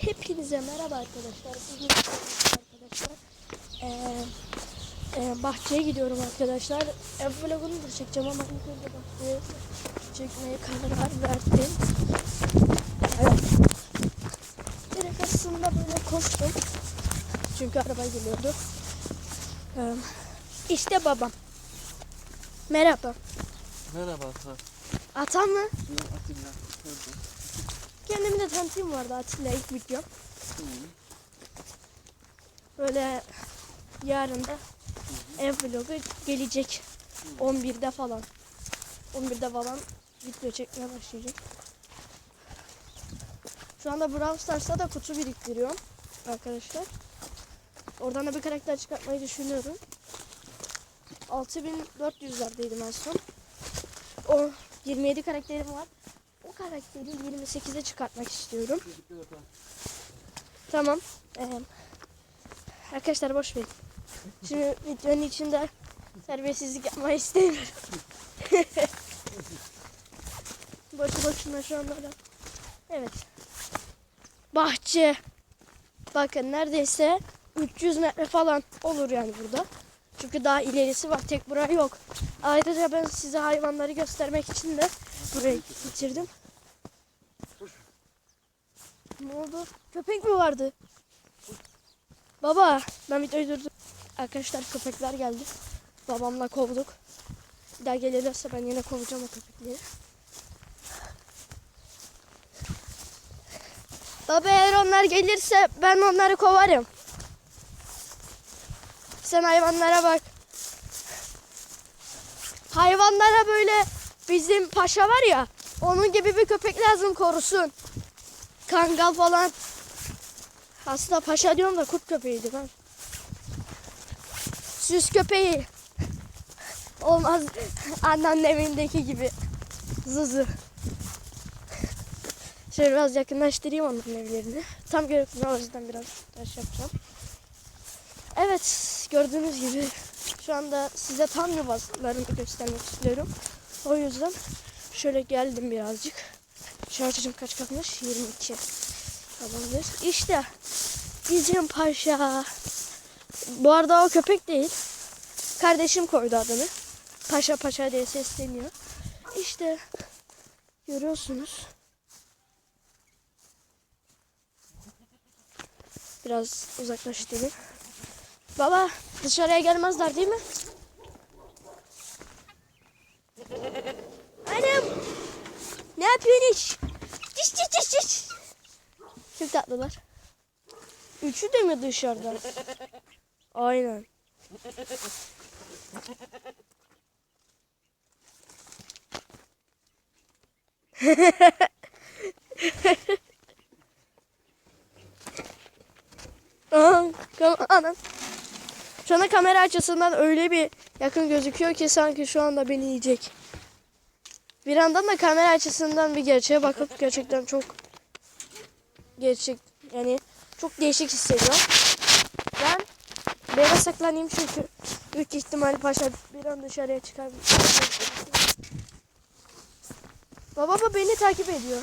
Hepinize merhaba arkadaşlar. Bugün arkadaşlar eee, eee, bahçeye gidiyorum arkadaşlar. Ev vlogunu da çekeceğim ama ilk önce bahçeye çekmeye karar verdim. Evet. Direkt aslında böyle koştum. Çünkü araba geliyordu. Eee, işte babam. Merhaba. Merhaba Hasan. Ata mı? Ben Atilla. Gördüm. Kendimi de tanıtayım vardı Atilla ilk videom. Böyle yarın da ev vlogu gelecek. 11'de falan. 11'de falan video çekmeye başlayacak. Şu anda Brawl Stars'ta da kutu biriktiriyorum arkadaşlar. Oradan da bir karakter çıkartmayı düşünüyorum. 6400'lerdeydim en son. O 27 karakterim var. Karakteri 28'e çıkartmak istiyorum. Tamam. Ee, arkadaşlar boş verin. Şimdi videonun içinde serbestsizlik yapmayı istemiyorum. Boşu boşuna şu anda da. Evet. Bahçe. Bakın neredeyse 300 metre falan olur yani burada. Çünkü daha ilerisi var. Tek bura yok. Ayrıca ben size hayvanları göstermek için de burayı getirdim. Ne oldu? Köpek mi vardı? Baba ben videoyu durdum. Arkadaşlar köpekler geldi. Babamla kovduk. Bir daha gelirlerse ben yine kovacağım o köpekleri. Baba eğer onlar gelirse ben onları kovarım. Sen hayvanlara bak. Hayvanlara böyle bizim paşa var ya onun gibi bir köpek lazım korusun. Kangal falan. Aslında paşa diyorum da kurt köpeğiydi ben. Süs köpeği. Olmaz anneannemindeki gibi. Zızı. Şöyle biraz yakınlaştırayım onların evlerini. Tam görüntüden o yüzden biraz taş yapacağım. Evet gördüğünüz gibi şu anda size tam yuvalarını göstermek istiyorum. O yüzden şöyle geldim birazcık. Şarjım kaç kalmış? 22. Tamamdır. İşte bizim paşa. Bu arada o köpek değil. Kardeşim koydu adını. Paşa paşa diye sesleniyor. İşte görüyorsunuz. Biraz uzaklaştırayım. Baba dışarıya gelmezler değil mi? Annem. Ne yapıyorsun iş? Diş diş diş diş. Çok tatlılar. Üçü de mi dışarıda? Aynen. Anam. Şu anda kamera açısından öyle bir yakın gözüküyor ki sanki şu anda beni yiyecek. Bir yandan da kamera açısından bir gerçeğe bakıp gerçekten çok gerçek yani çok değişik hissediyorum. Ben bir saklanayım çünkü büyük ihtimal paşa bir an dışarıya çıkar. Baba baba beni takip ediyor.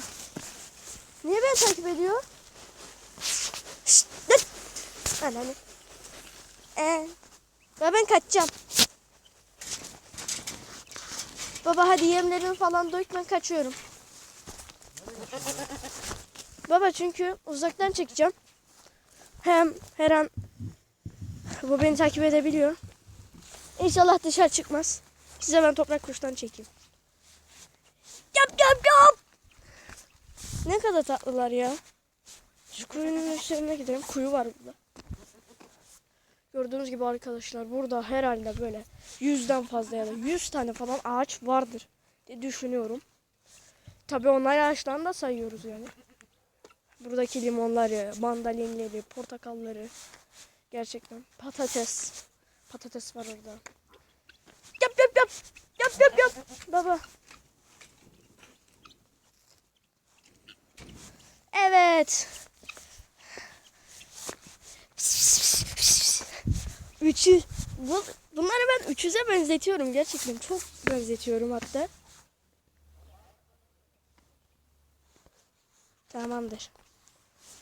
Niye beni takip ediyor? Şşt, dur. Ananı. Ee, ben kaçacağım. Baba hadi yemlerimi falan dök ben kaçıyorum. Baba çünkü uzaktan çekeceğim. Hem her an bu beni takip edebiliyor. İnşallah dışarı çıkmaz. Size ben toprak kuştan çekeyim. Yap yap yap. Ne kadar tatlılar ya. Şu kuyunun üstlerine gidelim. Kuyu var burada. Gördüğünüz gibi arkadaşlar burada herhalde böyle yüzden fazla ya da yüz tane falan ağaç vardır diye düşünüyorum. Tabi onlar ağaçlarını da sayıyoruz yani. Buradaki limonları, mandalinleri, portakalları. Gerçekten patates. Patates var orada. Yap yap yap. Yap yap yap. Baba. Evet. Üçü. Bu, bunları ben üçüze benzetiyorum gerçekten. Çok benzetiyorum hatta. Tamamdır.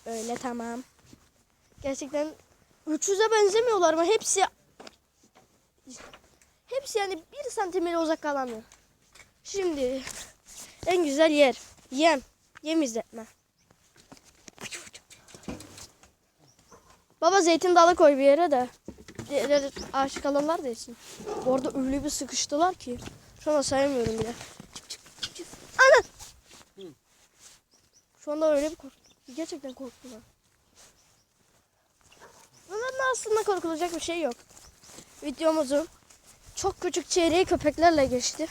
Öyle tamam. Gerçekten 300'e benzemiyorlar ama hepsi hepsi yani bir santimetre uzak kalamıyor. Şimdi en güzel yer. Yem. Yem izletme. Baba zeytin dalı koy bir yere de. Diğer ağaç kalanlar da yesin. Orada öyle bir sıkıştılar ki. Şu anda sayamıyorum bile. Çıp çıp çıp çıp. Ana! Şu anda öyle bir korktum. Gerçekten korktum. Bunların aslında korkulacak bir şey yok. Videomuzun çok küçük çeyreği köpeklerle geçti.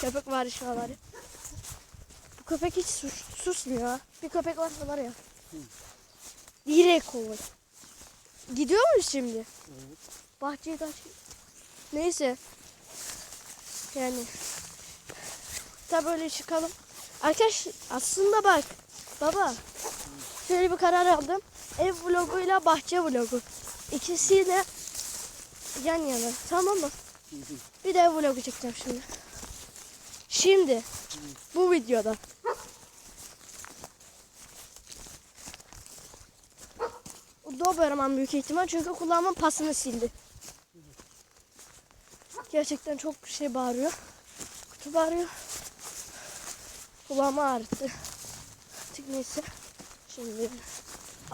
Köpek var işaları. Bu köpek hiç sus, susmuyor. Bir köpek varsa var ya. Direkt kovar. Gidiyor muyuz şimdi? Evet. Bahçeye kaç. Neyse. Yani. Tabi böyle çıkalım. Arkadaş aslında bak. Baba. Şöyle bir karar aldım. Ev vloguyla bahçe vlogu. İkisi de yan yana. Tamam mı? Bir de vlogu çekeceğim şimdi. Şimdi. Bu videoda. Doberman büyük ihtimal çünkü kulağımın pasını sildi. Gerçekten çok şey bağırıyor. Kutu bağırıyor. Kulağımı ağrıttı. Artık neyse. Şimdi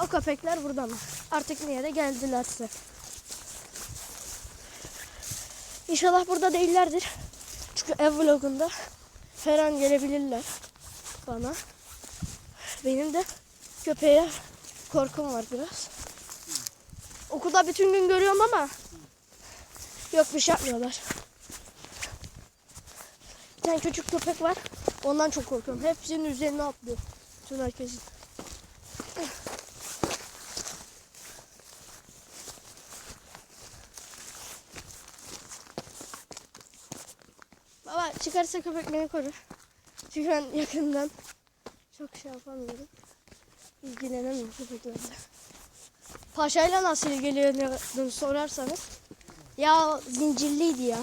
o köpekler burada mı? Artık niye de geldilerse. İnşallah burada değillerdir. Çünkü ev vlogunda her an gelebilirler bana. Benim de köpeğe korkum var biraz. Okulda bütün gün görüyorum ama yok bir şey yapmıyorlar. Bir tane küçük köpek var. Ondan çok korkuyorum. Hepsinin üzerine atlıyor. Bütün herkesin. Baba çıkarsa köpek beni korur. Çünkü ben yakından çok şey yapamıyorum. İlgilenemiyorum köpeklerle. Paşayla nasıl ilgileniyordun sorarsanız. Ya zincirliydi ya.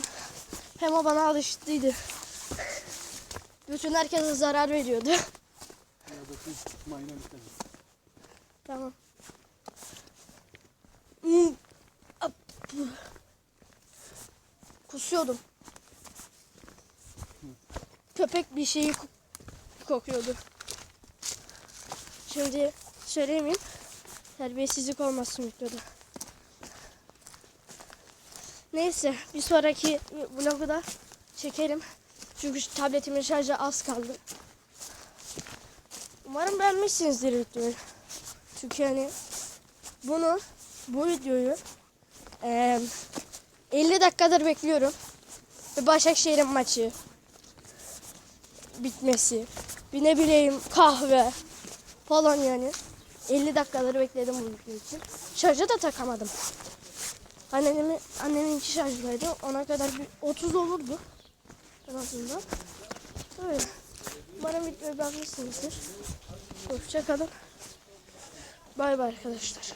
Hem o bana alıştıydı. Bütün herkese zarar veriyordu. Tamam. Kusuyordum. Köpek bir şeyi ko- kokuyordu. Şimdi söylemeyeyim. Terbiyesizlik olmasın videoda. Neyse bir sonraki vlogu da çekerim. Çünkü şu tabletimin şarjı az kaldı. Umarım beğenmişsinizdir videoyu. Çünkü hani bunu bu videoyu eee 50 dakikadır bekliyorum. Ve Başakşehir'in maçı bitmesi. Bir ne bileyim kahve falan yani. 50 dakikaları bekledim bu video için. Şarja da takamadım. Annemin, anneminki şarjdaydı. Ona kadar bir 30 olurdu. En azından. Öyle. Umarım videoyu beğenmişsinizdir. Hoşçakalın. Bay bay arkadaşlar.